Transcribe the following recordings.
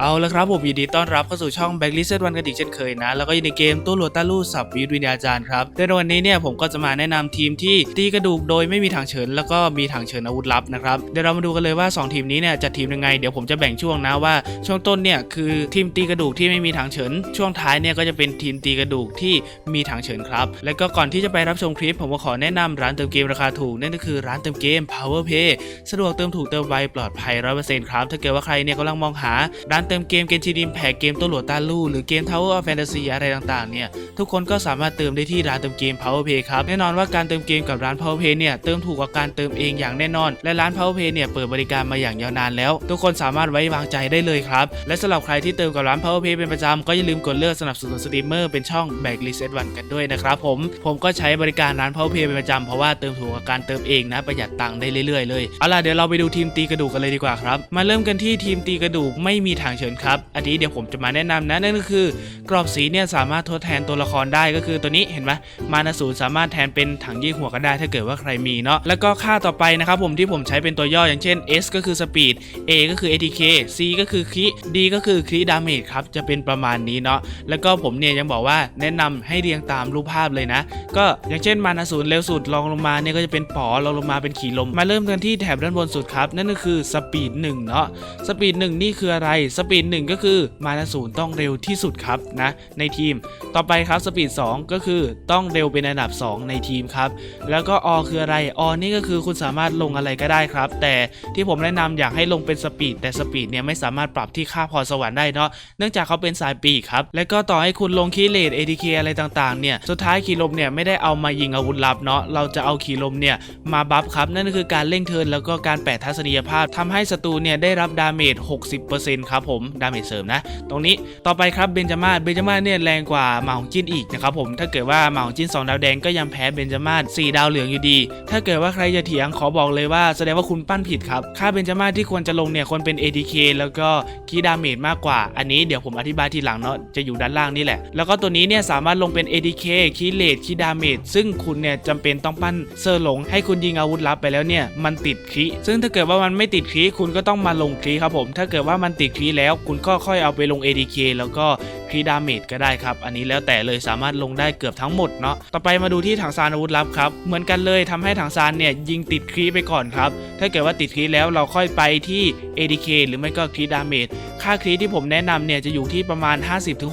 เอาละครับผมยินดีต้อนรับเข้าสู่ช่อง Backlist วันกันอีกเช่นเคยนะ แล้วก็อยู่ในเกมตู้หลวตาลู่สับวิทวิญญาจารย์ครับในวันนี้เนี่ยผมก็จะมาแนะนำทีมที่ตีกระดูกโดยไม่มีทางเฉินแล้วก็มีทางเฉินอาวุธลับนะครับเดี๋ยวเรามาดูกันเลยว่า 2 ทีมนี้เนี่ยจะทีมยังไงเดี๋ยวผมจะแบ่งช่วงนะว่า ช่วงต้นเนี่ยคือทีมตีกระดูกที่ไม่มีทางเฉินช่วงท้ายเนี่ยก็จะเป็นทีมตีกระดูกที่มีทางเฉินครับและก็ก่อนที่จะไปรับชมคลิป ผมก็ขอแนะนำร้านเติมเกมราคาถูกนั่นก็คือร้านเติมเกม Power Pay สะดวกเติมถูกเติมไวปลอดภัย100%ครับถ้าเกิดว่าใครเนี่ยกำลังมองหาร้านเติมเกมเกนชิดิมแพกเกมตัวหลวดตาลู่หรือเกม Tower of Fantasy อะไรต่างๆเนี่ยทุกคนก็สามารถเติมได้ที่ร้านเติมเกม Power Pay ครับแน่นอนว่าการเติมเกมกับร้าน Power Pay เนี่ยเติมถูกกว่าการเติมเองอย่างแน่นอน และร้าน Power Pay เนี่ยเปิดบริการมาอย่างยาวนานแล้ว ทุกคนสามารถไว้วางใจได้เลยครับและสำหรับใครที่เติมกับร้าน Power Pay เป็นประจำก็อย่าลืมกดเลือกสนับสนุนสตรีมเมอร์เป็นช่อง Back Reset วันกันด้วยนะครับผมผมก็ใช้บริการร้าน Power Pay เป็นประจำเพราะว่าเติมถูกกว่าการเติมเองนะประหยัดตังค์ได้เรื่อยๆเลยเอาล่ะเดี๋ยวเราไปดูทีมตีกระดูกกันเลยดีกว่าครับมาเริ่มกันที่ทีมตีกระดูกไม่มีทางเฉินครับ อันนี้เดี๋ยวผมจะมาแนะนำนะนั่นก็คือ กรอบสีเนี่ยสามารถทดแทนตัวละครได้ก็คือตัวนี้เห็นไหมมานาสูนสามารถแทนเป็นถังยี่หัวก็ได้ถ้าเกิดว่าใครมีเนาะแล้วก็ค่าต่อไปนะครับผมที่ผมใช้เป็นตัวย่ออย่างเช่น S ก็คือสปีด A ก็คือ ATK C ก็คือค D ก็คือค d ดาเมจครับจะเป็นประมาณนี้เนาะแล้วก็ผมเนี่ยยังบอกว่าแนะนำให้เรียงตามรูปภาพเลยนะ ก็อย่างเช่นมานาสูนเร็วสุดรองลงมาเนี่ยก็จะเป็นปอรองลงมาเป็นขี่ลม มาเริ่มกันที่แถบด้านบนสุดครับนั่นก็คือสปีดหนึ่งเนาะสปีดหนึ่งนี่คืออะไรสปีดหนึ่งก็คือมานาสูนต้องเร็วที่สุดครับนะในทีม ต่อไปครับสปีด2ก็คือต้องเร็วเป็นอันดับ 2 ในทีมครับ แล้วก็อคืออะไรอนี่ก็คือคุณสามารถลงอะไรก็ได้ครับ แต่ที่ผมแนะนำอยากให้ลงเป็นสปีดแต่สปีดเนี่ยไม่สามารถปรับที่ค่าพรสวรรค์ได้เนาะเนื่องจากเขาเป็นสายปีกครับแล้วก็ต่อให้คุณลงคีย์เลด ATK อะไรต่างๆเนี่ยสุดท้ายคีลมเนี่ยไม่ได้เอามายิงอาวุธลับเนาะเราจะเอาคีลมเนี่ยมาบัฟครับนั่นก็คือการเร่งเทินแล้วก็การแปะทัศนียภาพทำให้ศัตรูเนี่ยได้รับดาเมจ60%ครับผมดาเมจเสริมนะ ตรงนี้ต่อไปครับเบนจามาเบนจามาเนี่ยแรงกว่าหมาของจินอีกนะครับผมถ้าเกิดว่าหมาของจิน2 ดาวแดงก็ยังแพ้เบนจามาศ4ดาวเหลืองอยู่ดี ถ้าเกิดว่าใครจะเถียงขอบอกเลยว่าแสดงว่าคุณปั้นผิดครับค่าเบนจามาที่ควรจะลงเนี่ยควรเป็น ATK แล้วก็คีดาเมจมากกว่า อันนี้เดี๋ยวผมอธิบายทีหลังเนาะจะอยู่ด้านล่างนี่แหละ แล้วก็ตัวนี้เนี่ยสามารถลงเป็น ATK คีเลดคีดาเมจซึ่งคุณเนี่ยจำเป็นต้องปั้นเซอร์หลง ให้คุณยิงอาวุธลับไปแล้วเนี่ยมันติดคีซึ่งถ้าเกิดว่ามันไม่ติดคีคุณก็ต้องมาลงคีครับผมถ้าเกิดว่ามันติดคีแล้แล้ว คุณก็ค่อยเอาไปลง ADK แล้วก็ครีดาเมจก็ได้ครับ อันนี้แล้วแต่เลยสามารถลงได้เกือบทั้งหมดเนาะต่อไปมาดูที่ถังซานอาวุธลับครับ เหมือนกันเลยทำให้ถังซานเนี่ยยิงติดครีไปก่อนครับ ถ้าเกิดว่าติดครีแล้วเราค่อยไปที่ ADK หรือไม่ก็ครีดาเมจค่าครีที่ผมแนะนำเนี่ยจะอยู่ที่ประมาณ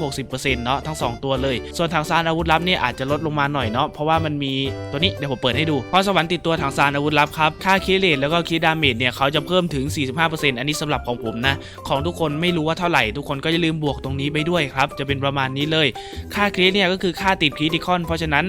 50-60%เนาะทั้ง 2 ตัวเลย ส่วนถังซานอาวุธลับเนี่ยอาจจะลดลงมาหน่อยเนาะเพราะว่ามันมีตัวนี้เดี๋ยวผมเปิดให้ดูพรสวรรค์ติดตัวถังซานอาวุธลับครับค่าครีเลทแล้วก็ครีดาเมจเนี่ยเขาจะเพิ่มถึง 45%อันนี้สำหรับของผมนะของทุกคนไม่รู้ว่าเท่าไหร่ทุกคนก็อย่าลืมบวกตรงนี้ไปด้วยครับจะเป็นประมาณนี้เลย ค่าคริสเนี่ยก็คือค่าติดคริติคอน เพราะฉะนั้น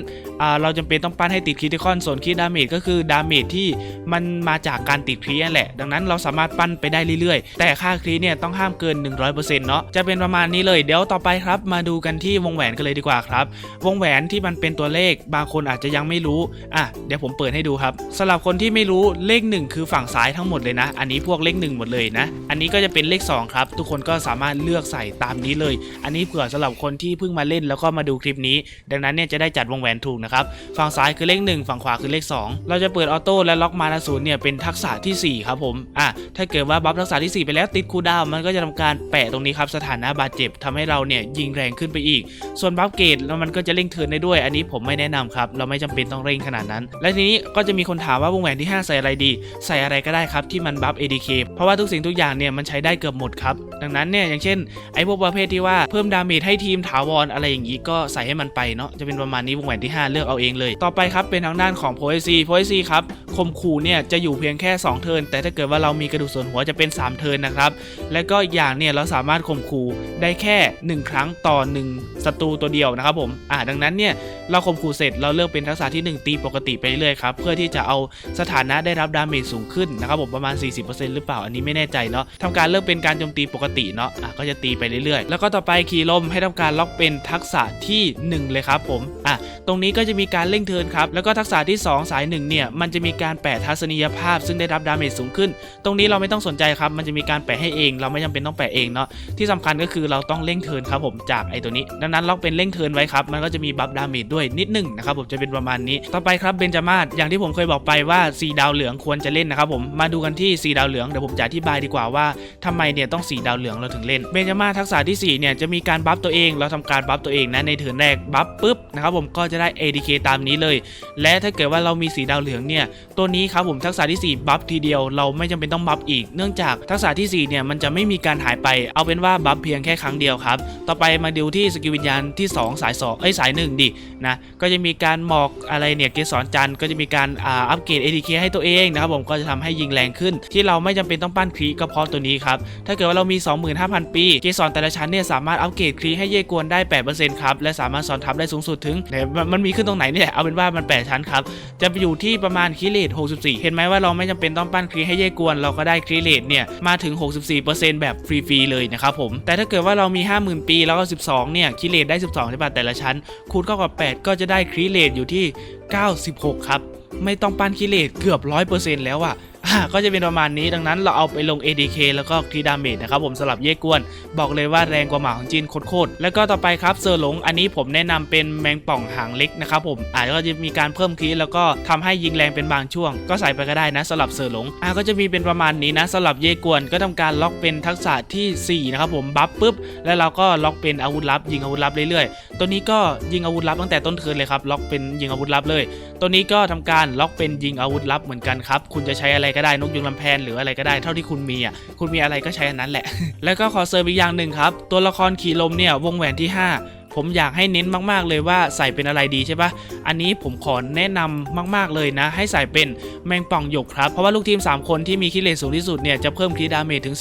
เราจำเป็นต้องปั้นให้ติดคริติคอน ส่วนคริดาเมจก็คือดาเมจที่มันมาจากการติดครินั่นแหละ ดังนั้นเราสามารถปั้นไปได้เรื่อยๆ แต่ค่าคริเนี่ยต้องห้ามเกิน 100%เนาะจะเป็นประมาณนี้เลยเดี๋ยวต่อไปครับ มาดูกันที่วงแหวนกันเลยดีกว่าครับ วงแหวนที่มันเป็นตัวเลขบางคนอาจจะยังไม่รู้อะเดี๋ยวผมเปิดให้ดูครับสำหรับคนที่ไม่รู้เลข 1 คือฝั่งซ้ายทั้งหมดเลยนะ อันนี้พวกเลข 1 หมดเลยนะ อันนี้ก็จะเป็นเลข 2 ครับ ทุกคนก็สามารถเลือกใส่ตามนี้เลย อันนี้เผื่อสำหรับคนที่เพิ่งมาเล่นแล้วก็มาดูคลิปนี้ ดังนั้นเนี่ยจะได้จัดวงแหวนถูกนะครับ ฝั่งซ้ายคือเลข 1 ฝั่งขวาคือเลข 2 เราจะเปิดออโต้และล็อกมานาศูนย์เนี่ยเป็นทักษะทีสี่4 ครับผม อะ ถ้าเกิดว่าบัฟทักษะที่ 4 ไปแล้วติดคูดาวมันก็จะทำการแปะตรงนี้ครับสถานะบาดเจ็บทำให้เราเนี่ยยิงแรงขึ้นไปอีก ส่วนบัฟเกตแล้วมันก็จะเร่งเทินได้ด้วย อันนี้ผมไม่แนะนำครับ เราไม่จำเป็นต้องเร่งขนาดนั้น และทีนี้ก็จะมีคนถามว่าวงแหวนที่ 5 ใส่อะไรดี ใส่อะไรก็ได้ครับที่มันบัฟ ADK เพราะว่าทุกสิ่งทุกอย่างเนี่ยมันใช้ได้เกือบหมดครับดังนั้นเนี่ยอย่างเช่นไอ้พวกประเภทที่ว่าเพิ่มดาเมจให้ทีมถาวรอะไรอย่างนี้ก็ใส่ให้มันไปเนาะจะเป็นประมาณนี้วงแหวนที่ 5 เลือกเอาเองเลย ต่อไปครับเป็นทางด้านของโพเอซีโพเอซีครับคมขู่เนี่ยจะอยู่เพียงแค่ 2 เทินแต่ถ้าเกิดว่าเรามีกระดูกส่วนหัวจะเป็น 3 เทินนะครับ และก็อีกอย่างเนี่ยเราสามารถข่มขู่ได้แค่ 1 ครั้งต่อ 1ศัตรูตัวเดียวนะครับผมอ่าดังนั้นเนี่ยเราข่มขู่เสร็จเราเลือกเป็นทักษะที่ 1 ตีปกติไปเรื่อยครับเพื่อที่จะเอาสถานะได้รับดาเมจสูงขึ้นนะครับผมประมาณ 40%หรือเปล่าอันนี้ไม่แน่ใจเนาะทำการเลือกเป็นการโจมตีปกติเนาะอะก็จะตีไปเรื่อยๆ แล้วก็ต่อไปขี่ลมให้ทำการล็อกเป็นทักษะที่ 1 เลยครับผมอะตรงนี้ก็จะมีการเร่งเทินครับแล้วก็ทักษะที่ 2 สาย1เนี่ยมันจะมีการแปะทัศนียภาพ ซึ่งได้รับดาเมจสูงขึ้น ตรงนี้เราไม่ต้องสนใจครับ มันจะมีการแปะให้เอง เราไม่จำเป็นต้องแปะเองเนาะ ที่สำคัญก็คือเราต้องเร่งเทินครับผมจากไอตัวนี้ ดังนั้นล็อกเป็นเร่งเทินไว้ครับ มันก็จะมีบัฟดาเมจด้วยนิดหนึ่งนะครับผมจะเป็นประมาณนี้ ต่อไปครับเบนจามาศอย่างที่ผมเคยบอกไปว่า4ดาวเหลืองควรจะเล่นนะครับผม มาดูกันที่4ดาวเหลืองเดี๋ยวผมจะอธิบายดีกว่าว่าทำไมเนี่ยต้อง4ดาวเหลืองเราถึงเล่น เบนจามาศทักษะที่4เนี่ยจะมีการบัฟตัวเอง เราทำการบัฟตัวเองนะในเทินแรกบัฟปุ๊บนะครับผมก็จะได้ ADK ตามนี้เลย และถ้าเกิดว่าเรามี4ดาวเหลืองเนี่ยตัวนี้ครับผมทักษะที่ 4 บัฟทีเดียวเราไม่จำเป็นต้องบัฟอีก เนื่องจากทักษะที่4เนี่ยมันจะไม่มีการหายไป เอาเป็นว่าบัฟเพียงแค่ครั้งเดียวครับ ต่อไปมาดูที่สกิลวิญญาณที่ 2 สาย2เอ้ยสาย1ดินะ ก็จะมีการหมอกอะไรเนี่ยเกสรจันก็จะมีการอ่าอัปเกรด ADK ให้ตัวเองนะครับผมก็จะทำให้ยิงแรงขึ้น ที่เราไม่จำเป็นต้องปั้นครีก็เพราะตัวนี้ครับ ถ้าเกิดว่าเรามี 25,000 ปี เกสรแต่ละชั้นเนี่ยสามารถอัปเกรดครีให้เยกวนได้8%ครับและสามารถสอนทับได้สูงสุดถึงไหนมันมันมีขึ้นตรงไหนเนี่ยเอาเป็นว่ามัน8ชั้นครับจะอยู่ที่ประมาณครีเลท64 เห็นไหมว่าเราไม่จำเป็นต้องปั้นครีให้เย่กวน เราก็ได้ครีเลทเนี่ยมาถึง 64%แบบฟรีๆเลยนะครับผม แต่ถ้าเกิดว่าเรามี 50,000 ปีแล้วก็ 12 เนี่ยครีเลทได้ 12ใช่ป่ะแต่ละชั้น คูณเข้ากับ 8 ก็จะได้ครีเลทอยู่ที่ 96 ครับ ไม่ต้องปั้นคิเลตเกือบ 100%แล้วอะอะ ก็จะเป็นประมาณนี้ดังนั้นเราเอาไปลง ADK แล้วก็ครีดาเมจนะครับผมสลับเย่กวน บอกเลยว่าแรงกว่าหมาของจีนโคตรๆแล้วก็ต่อไปครับเซอร์หลงอันนี้ผมแนะนำเป็นแมงป่องหางเล็กนะครับผมอาจจะมีการเพิ่มคีแล้วก็ทำให้ยิงแรงเป็นบางช่วง ก็ใส่ไปก็ได้นะสลับเซอร์หลงอะก็จะมีเป็นประมาณนี้นะสลับเย่กวนก็ทำการล็อกเป็นทักษะทีสี่4นะครับผมบัฟปุ๊บแล้วเราก็ล็อกเป็นอาวุธลับ ยิงอาวุธลับเรื่อยๆ ตัวนี้ก็ยิงอาวุธลับตั้งแต่ต้นเทิร์นเลยครับล็อกเป็นยิงอาวุธลับเลย ตัวนี้ก็ทำการล็อกเป็นยิงอาวุธลับเหมือนกันครับคุณจะใช้อะไรก็ได้นกยุงลำแพนหรืออะไรก็ได้เท่าที่คุณมีอะคุณมีอะไรก็ใช้อันนั้นแหละ แล้วก็ขอเสริมอีกอย่างหนึ่งครับ ตัวละครขี่ลมเนี่ยวงแหวนที่ 5 ผมอยากให้เน้นมากๆเลยว่าใส่เป็นอะไรดีใช่ปะอันนี้ผมขอแนะนำมาก ๆเลยนะ ให้ใส่เป็นแมงป่องหยกครับ เพราะว่าลูกทีม 3 คนที่มีคิเลนสูงที่สุดเนี่ยจะเพิ่มคิดดาเมจถึง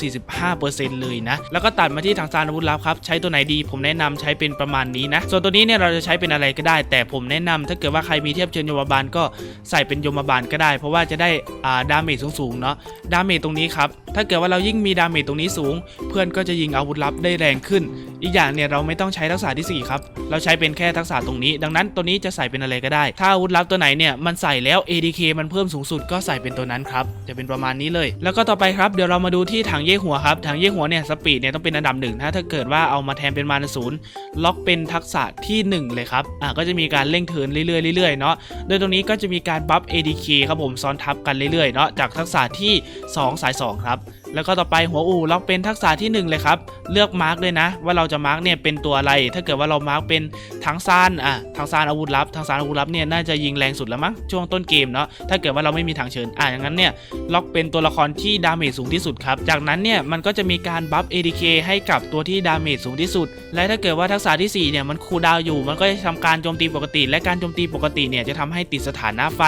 45%เลยนะ แล้วก็ตัดมาที่ทางซานอาวุธลับครับ ใช้ตัวไหนดีผมแนะนำใช้เป็นประมาณนี้นะ ส่วนตัวนี้เนี่ยเราจะใช้เป็นอะไรก็ได้ แต่ผมแนะนำถ้าเกิดว่าใครมีเทียบเชิญยมบาลก็ใส่เป็นยมบาลก็ได้ เพราะว่าจะได้อ่าดาเมจสูงๆเนาะดาเมจตรงนี้ครับถ้าเกิดว่าเรายิ่งมีดาเมจตรงนี้สูง เพื่อนก็จะยิงอาวุธลับได้แรงขึ้น อีกอย่างเนี่ยเราไม่ต้องใช้ทักษะที่ 4 ครับ เราใช้เป็นแค่ทักษะตรงนี้ ดังนั้นตัวนี้จะใส่เป็นอะไรก็ได้ ถ้าอาวุธลับตัวไหนเนี่ยมันใส่แล้ว ADK มันเพิ่มสูงสุดก็ใส่เป็นตัวนั้นครับ จะเป็นประมาณนี้เลย แล้วก็ต่อไปครับ เดี๋ยวเรามาดูที่ถังเย่หัวครับ ถังเย่หัวเนี่ยสปีดเนี่ยต้องเป็นอันดับหนึ่งถ้าถ้าเกิดว่าเอามาแทนเป็นมานศูนย์ล็อกเป็นทักษะที่หนึ่งเลยครับ อะก็จะมีการเร่งเทินเรื่อยๆเรื่อยๆเนาะ โดยตรงนี้ก็จะมีการบัฟ ADK ครับผมซ้อนทับกันเรื่อยๆเนาะจากทักษะที่ 2 สาย 2 ครับ แล้วก็ต่อไปหัวอูล็อกเป็นทักษะที่ 1 เลยครับ เลือกมาร์กเลยนะ ว่าเราจะมาร์กเนี่ยเป็นตัวอะไร ถ้าเกิดว่าเรามาร์กเป็นทางซานอะทางซานอาวุธลับทางซานอาวุธลับเนี่ยน่าจะยิงแรงสุดแล้วมั้งช่วงต้นเกมเนาะถ้าเกิดว่าเราไม่มีทางเชิญอะอย่างนั้นเนี่ยล็อกเป็นตัวละครที่ดาเมจสูงที่สุดครับจากนั้นเนี่ยมันก็จะมีการบัฟ ADK ให้กับตัวที่ดาเมจสูงที่สุด และถ้าเกิดว่าทักษะที่4เนี่ยมันคูลดาวอยู่ มันก็จะทำการโจมตีปกติ และการโจมตีปกติเนี่ยจะทำให้ติดสถานะไฟ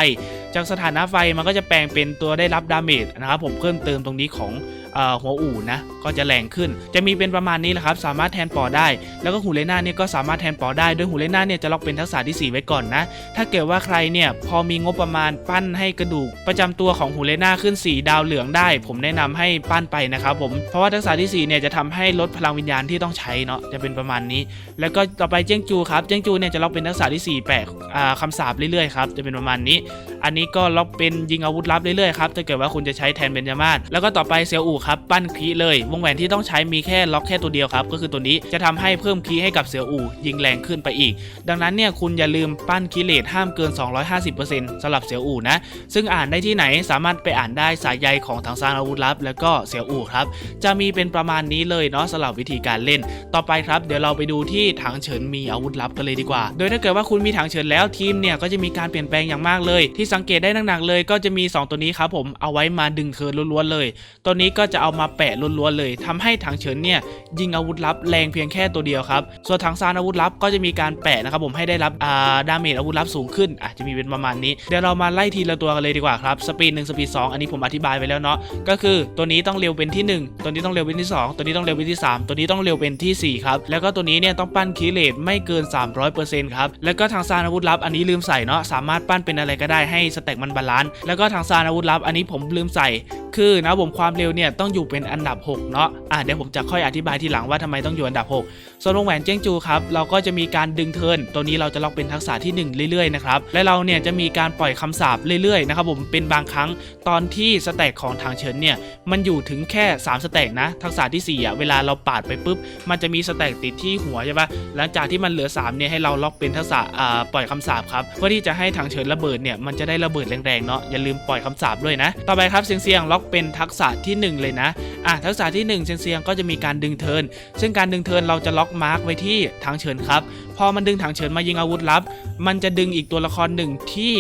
จากสถานะไฟมันก็จะแปลงเป็นตัวได้รับดาเมจนะครับผมเพิ่มเติมตรงนี้ของ หัวอู่นะก็จะแรงขึ้น จะมีเป็นประมาณนี้แหละครับสามารถแทนปอได้ แล้วก็หูเลน่าเนี่ยก็สามารถแทนปอได้โดยหูเลน่าเนี่ยจะล็อกเป็นทักษะที่ 4 ไว้ก่อนนะ ถ้าเกิดว่าใครเนี่ยพอมีงบประมาณปั้นให้กระดูก ประจำตัวของหูเลน่าขึ้น 4 ดาวเหลืองได้ ผมแนะนำให้ปั้นไปนะครับผมเพราะว่าทักษะที่4เนี่ยจะทำให้ลดพลังวิญญาณที่ต้องใช้เนาะจะเป็นประมาณนี้ แล้วก็ต่อไปเจ้งจูครับเจ้งจูเนี่ยจะล็อกเป็นทักษะที่4แปะคำสาปเรื่อยๆครับจะเป็นประมาณนี้ อันนี้ก็ล็อกเป็นยิงอาวุธลับเรื่อยๆครับถ้าเกิดว่าคุณจะใช้แทนเบนจามาศแล้วก็ต่อไปเซียวอู่ครับปั้นคีเลย วงแหวนที่ต้องใช้มีแค่ล็อกแค่ตัวเดียวครับก็คือตัวนี้จะทำให้เพิ่มคีให้กับเซียวอู่ยิงแรงขึ้นไปอีก ดังนั้นเนี่ยคุณอย่าลืมปั้นคีเลทห้ามเกิน 250%สำหรับเซียวอู่นะซึ่งอ่านได้ที่ไหนสามารถไปอ่านได้สายใยของทางซานอาวุธลับ แล้วก็เซียวอู่ครับจะมีเป็นประมาณนี้เลยเนาะสำหรับวิธีการเล่น ต่อไปครับเดี๋ยวเราไปดูที่ถังเฉินมีอาวุธลับกันเลยดีกว่า โดยถ้าเกิดว่าคุณมีถังเฉินแล้วทีมเนี่ยก็จะมีการเปลี่ยนแปลงอย่างมากเลย ที่สังเกตได้หนักๆเลย ก็จะมี 2 ตัวนี้ครับผมเอาไว้มาดึงเคิร์ล้วนๆเลย ตัวนี้ก็จะเอามาแปะล้วนๆเลยทำให้ถังเฉินเนี่ยยิงอาวุธลับแรงเพียงแค่ตัวเดียวครับ ส่วนถังซานอาวุธลับก็จะมีการแปะนะครับผมให้ได้รับอ่าดาเมจอาวุธลับสูงขึ้นอะจะมีเป็นประมาณนี้เดี๋ยวเรามาไล่ทีละตัวกันเลยดีกว่าครับสปีดหนึ่งสปีดสองอันนี้ผมอธิบายไปแล้วเนาะก็คือตัวนี้ต้องเร็วเป็นที่ 1 ตัวนี้ต้องเร็วเป็นที่ 2 ตัวนี้ต้องเร็วเป็นที่ 3 ตัวนี้ต้องเร็วเป็นทีสี่4 ครับ แล้วก็ตัวนี้เนี่ยต้องปั้นคีเลตไม่เกิน 300%ครับ แล้วก็ทางซานอาวุธลับอันนี้ลืมใส่เนาะสามารถปั้นเป็นอะไรก็ได้ให้สเต็กมันบาลานซ์แล้วก็ทางซานอาวุธลับอันนี้ผมลืมใส่คือนะผมความเร็วเนี่ยตต้องอยู่เป็นอันดับ 6 เนาะอะเดี๋ยวผมจะค่อยอธิบายทีหลังว่าทำไมต้องอยู่อันดับ 6 ส่วนวงแหวนเจียงจูครับเราก็จะมีการดึงเทินตัวนี้เราจะล็อกเป็นทักษะที่ 1 เรื่อยๆนะครับและเราเนี่ยจะมีการปล่อยคำสาปเรื่อยๆนะครับผมเป็นบางครั้งตอนที่สแต็กของทางเฉินเนี่ยมันอยู่ถึงแค่ 3 สแต็กนะทักษะที่4อะเวลาเราปาดไปปุ๊บ มันจะมีสแต็กติดที่หัวใช่ปะหลังจากที่มันเหลือ3เนี่ยให้เราล็อกเป็นทักษะอ่าปล่อยคำสาปครับเพื่อที่จะให้ทางเฉินระเบิดเนี่ยมันจะได้ระเบิดแรงๆเนาะอย่าลืมปล่อยคำสาปด้วยนะต่อไปครับเซียงเซียงล็อกเป็นทักษะที่ 1 เลยนะอะทักษะที่1เซียงเซียงก็จะมีการดึงเทิน ซึ่งการดึงเทินเราจะล็อกมาร์กไว้ที่ทางเชิญครับพอมันดึงถังเฉินมายิงอาวุธลับ มันจะดึงอีกตัวละครหนึ่งที่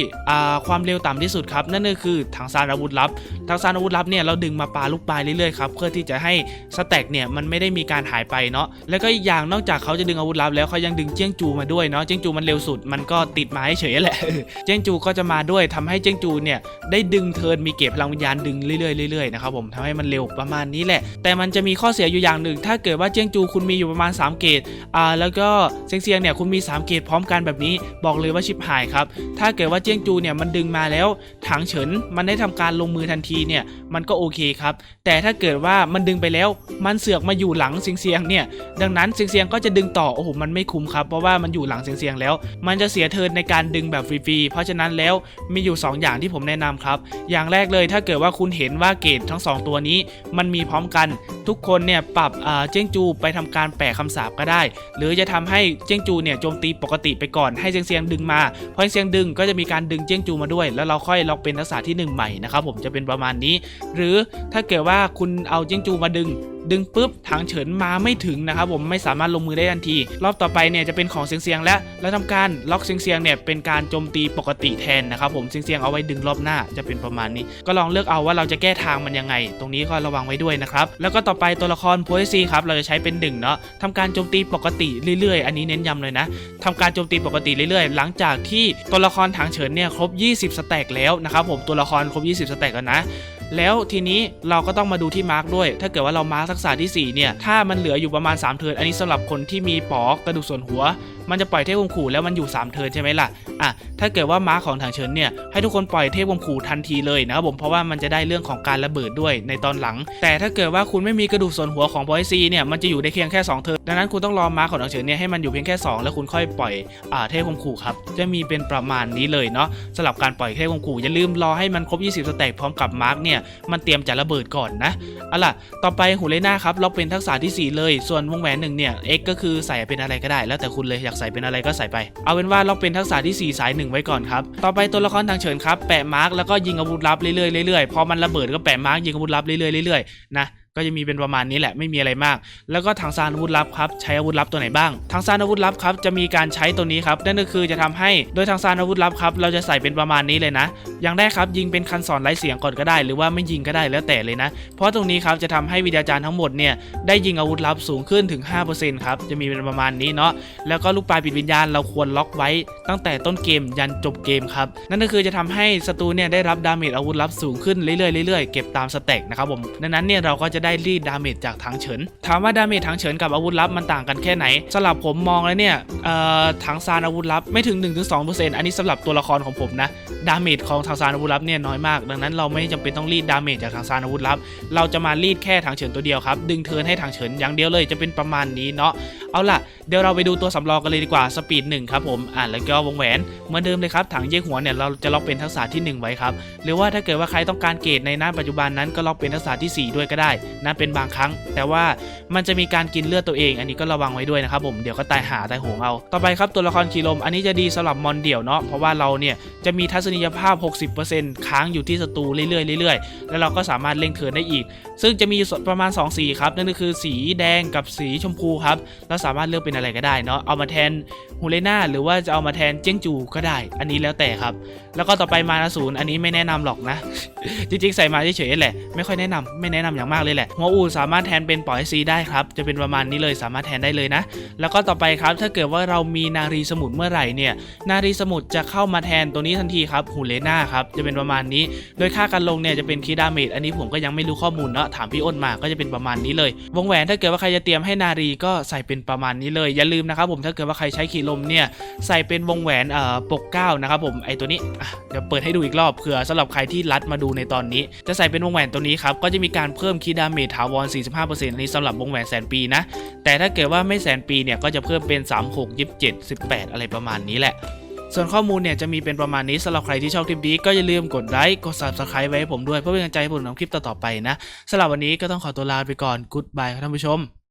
ความเร็วต่ำที่สุดครับนั่นก็คือถังซานอาวุธลับถังซานอาวุธลับเนี่ยเราดึงมาปาลูกปลายเรื่อยๆครับเพื่อที่จะให้สแต็กเนี่ยมันไม่ได้มีการหายไปเนาะแล้วก็อีกอย่างนอกจากเขาจะดึงอาวุธลับ แล้วเขายังดึงเจี้ยงจูมาด้วยเนาะเจี้ยงจูมันเร็วสุดมันก็ติดมาให้เฉยแหละเจี้ยงจูก็จะมาด้วยทำให้เจี้ยงจูเนี่ยได้ดึงเทินมีเก็บพลังวิญญาณดึงเรื่อยๆเรื่อยๆนะครับผมทำให้มันเร็วประมาณนี้แหละ แต่มันจะมีข้อเสียอยู่อย่างหนึ่ง ถ้าเกิดว่าเจี้ยงจูคุณมีอยู่ประมาณ 3 เกรดอ่าแล้วก็เซียงเซียงเนี่ยคุณมี 3 เกรดพร้อมกันแบบนี้บอกเลยว่าชิบหายครับ ถ้าเกิดว่าเจี้ยงจูเนี่ยมันดึงมาแล้วถังเฉินมันได้ทำการลงมือทันทีเนี่ยมันก็โอเคครับ แต่ถ้าเกิดว่ามันดึงไปแล้วมันเสือกมาอยู่หลังเซียงเซียงเนี่ยดังนั้นเซียงเซียงก็จะดึงต่อโอ้โหมันไม่คุ้มครับเพราะว่ามันอยู่หลังเซียงเซียงแล้ว มันจะเสียเทินในการดึงแบบฟรีๆเพราะฉะนั้นแล้วมีอยู่ 2 อย่างที่ผมแนะนำครับ อย่างแรกเลยถ้าเกิดว่าคุณเห็นว่าเกรดทั้ง 2 ตัวนี้ มันมีพร้อมกัน ทุกคนเนี่ยปรับเจ้งจูไปทำการแปะคำสาปก็ได้ หรือจะทำให้เจ้งจูเนี่ยโจมตีปกติไปก่อนให้เซียงเซียงดึงมาพอเซียงดึงก็จะมีการดึงเจ้งจูมาด้วย แล้วเราค่อยล็อกเป็นทักษะที่หนึ่งใหม่นะครับผมจะเป็นประมาณนี้ หรือถ้าเกิดว่าคุณเอาเจ้งจูมาดึง ดึงปุ๊บทางเฉินมาไม่ถึงนะครับผมไม่สามารถลงมือได้ทันที รอบต่อไปเนี่ยจะเป็นของเซียงเซียงและแล้วทำการล็อกเซียงเซียงเนี่ยเป็นการโจมตีปกติแทนนะครับผมเซียงเซียงเอาไว้ดึงรอบหน้าจะเป็นประมาณนี้ ก็ลองเลือกเอาว่าเราจะแก้ทางมันยังไง ตรงนี้ก็ระวังไว้ด้วยนะครับแล้วก็ต่อไปตัวละครโพเอซีครับเราจะใช้เป็นหนึ่งเนาะทำการโจมตีปกติเรื่อยๆ อันนี้เน้นย้ำเลยนะทำการโจมตีปกติเรื่อยๆ หลังจากที่ตัวละครทางเฉินเนี่ยครบ 20 สแต็กแล้วนะครับผมตัวละครครบ 20 สแต็กแล้วนะ แล้วทีนี้เราก็ต้องมาดูที่มาร์กด้วย ถ้าเกิดว่าเรามาร์กทักษะที่4เนี่ยถ้ามันเหลืออยู่ประมาณ3เทิร์นอันนี้สำหรับคนที่มีปอกกระดูกส่วนหัวมันจะปล่อยเทพวงขู่แล้วมันอยู่ 3 เทิร์นใช่ไหมล่ะอะถ้าเกิดว่าม้าของทางเฉินเนี่ยให้ทุกคนปล่อยเทพวงขู่ทันทีเลยนะครับผมเพราะว่ามันจะได้เรื่องของการระเบิดด้วยในตอนหลัง แต่ถ้าเกิดว่าคุณไม่มีกระดูกส่วนหัวของบอยซีเนี่ยมันจะอยู่ได้เพียงแค่ 2 เทิร์นดังนั้นคุณต้องรอม้าของทางเฉินเนี่ยให้มันอยู่เพียงแค่ 2 แล้วคุณค่อยปล่อยอ่าเทพวงขู่ครับจะมีเป็นประมาณนี้เลยเนาะสำหรับการปล่อยเทพวงขู่อย่าลืมรอให้มันครบ 20สแต็กพร้อมกับมาร์กเนี่ยมันเตรียมจะระเบิดก่อนนะเอาล่ะต่อไปหูเลน่าครับล็อกเป็นทักษะที่ 4 เลย ส่วนวงแหวนหนึ่งเนี่ย X ก็คือใส่เป็นอะไรก็ได้ แล้วแต่คุณเลยอยากใส่เป็นอะไรก็ใส่ไป เอาเป็นว่าล็อกเป็นทักษะที่ 4 สายหนึ่งไว้ก่อนครับ ต่อไปตัวละครทางเฉินครับ แปะมาร์กแล้วก็ยิงอาวุธลับเรื่อยๆเรื่อยๆ พอมันระเบิดก็แปะมาร์กยิงอาวุธลับเรื่อยๆเรื่อยๆ นะ ก็จะมีเป็นประมาณนี้แหละไม่มีอะไรมาก แล้วก็ถังซานอาวุธลับครับใช้อาวุธลับตัวไหนบ้างถังซานอาวุธลับครับจะมีการใช้ตัวนี้ครับนั่นก็คือจะทำให้โดยถังซานอาวุธลับครับเราจะใส่เป็นประมาณนี้เลยนะอย่างแรกครับยิงเป็นคันสอนไร้เสียงก่อนก็ได้ หรือว่าไม่ยิงก็ได้แล้วแต่เลยนะ เพราะตรงนี้ครับจะทำให้วิทยาจารย์ทั้งหมดเนี่ยได้ยิงอาวุธลับสูงขึ้นถึง 5%ครับจะมีเป็นประมาณนี้เนาะแล้วก็ลูกปลายปิดวิญญาณเราควรล็อกไว้ ตั้งแต่ต้นเกมยันจบเกมครับนั่นก็คือจะทำให้ศัตรูเนี่ยได้รับดาเมจอาวุธลับสูงขึ้นเรื่อยๆเรื่อยๆเก็บตามสเต็กนะครับผมดังนั้นเนี่ยเราก็จะได้รีดดาเมจจากถังเฉิน ถามว่าดาเมจถังเฉินกับอาวุธลับมันต่างกันแค่ไหนสำหรับผมมองแล้วเนี่ยถังซานอาวุธลับไม่ถึง 1-2%อันนี้สำหรับตัวละครของผมนะดาเมจของถังซานอาวุธลับเนี่ยน้อยมาก ดังนั้นเราไม่จำเป็นต้องรีดดาเมจจากถังซานอาวุธลับ เราจะมารีดแค่ถังเฉินตัวเดียวครับดึงเทินให้ถังเฉินอย่างเดียวเลยจะเป็นประมาณนี้เนาะ เอาล่ะเดี๋ยวเราไปดูตัวสำรองกันเลยดีกว่าสปีดหนึ่งครับผมอ่าแล้วก็วงแหวนเหมือนเดิมเลยครับถังเย่หัวเนี่ยเราจะล็อกเป็นทักษะที่หนึ่งไว้ครับหรือว่าถ้าเกิดว่าใครต้องการเกรดในหน้าปัจจุบันนั้นก็ล็อกเป็นทักษะที่สี่ด้วยก็ได้นะเป็นบางครั้ง แต่ว่ามันจะมีการกินเลือดตัวเอง อันนี้ก็ระวังไว้ด้วยนะครับผมเดี๋ยวก็ตายหาตายโหงเอาต่อไปครับตัวละครคีลมอันนี้จะดีสำหรับมอนเดี่ยวเนาะเพราะว่าเราเนี่ยจะมีทัศนียภาพ 60%ค้างอยู่ที่ศัตรูเรื่อยๆเรื่อยๆ แล้วเราก็สามารถเล่งเทิร์นได้อีก ซึ่งจะมีอยู่ประมาณ 2 สีครับนั่นก็คือสีแดงกับสีชมพูครับเราสามารถเลือกเป็นอะไรก็ได้เนาะเอามาแทนฮูเลน่าหรือว่าจะเอามาแทนเจ้งจูก็ได้ อันนี้แล้วแต่ครับ แล้วก็ต่อไปมานาศูนย์อันนี้ไม่แนะนำหรอกนะ จริงๆใส่มาเฉยๆแหละไม่ค่อยแนะนำไม่แนะนำอย่างมากเลยแหละหัวอูสามารถแทนเป็นปล่อยซีได้ครับจะเป็นประมาณนี้เลยสามารถแทนได้เลยนะ แล้วก็ต่อไปครับถ้าเกิดว่าเรามีนารีสมุทรเมื่อไหร่เนี่ยนารีสมุทรจะเข้ามาแทนตัวนี้ทันทีครับหูเลน่าครับจะเป็นประมาณนี้ โดยค่าการลงเนี่ยจะเป็นคีดาเมจอันนี้ผมก็ยังไม่รู้ข้อมูลเนาะถามพี่อ้นมาก็จะเป็นประมาณนี้เลยวงแหวนถ้าเกิดว่าใครจะเตรียมให้นารีก็ใส่เป็นประมาณนี้เลยอย่าลืมนะครับผมถ้าเกิดว่าใครใช้ขีลมเนี่ยใส่เป็นวงแหวนเอ่อปกเก้านะครับผมไอตัวนี้เดี๋ยวเปิดให้ดูอีกรอบเผื่อสำหรับใครที่รัดมาดูในตอนนี้ จะใส่เป็นวงแหวนตัวนี้ครับก็จะมีการเพิ่มคีดาเมเมจถาวร 45%นี้สำหรับวงแหวนแสนปีนะแต่ถ้าเกิดว่าไม่แสนปีเนี่ยก็จะเพิ่มเป็น 36 27 18 อะไรประมาณนี้แหละส่วนข้อมูลเนี่ยจะมีเป็นประมาณนี้สำหรับใครที่ชอบคลิปนี้ก็อย่าลืมกดไลค์กด subscribe ไว้ให้ผมด้วยเพื่อเป็นกำลังใจให้ผมทำคลิปต่อๆไปนะสำหรับวันนี้ก็ต้องขอตัวลาไปก่อน g o o d b y ครับท่านผู้ชม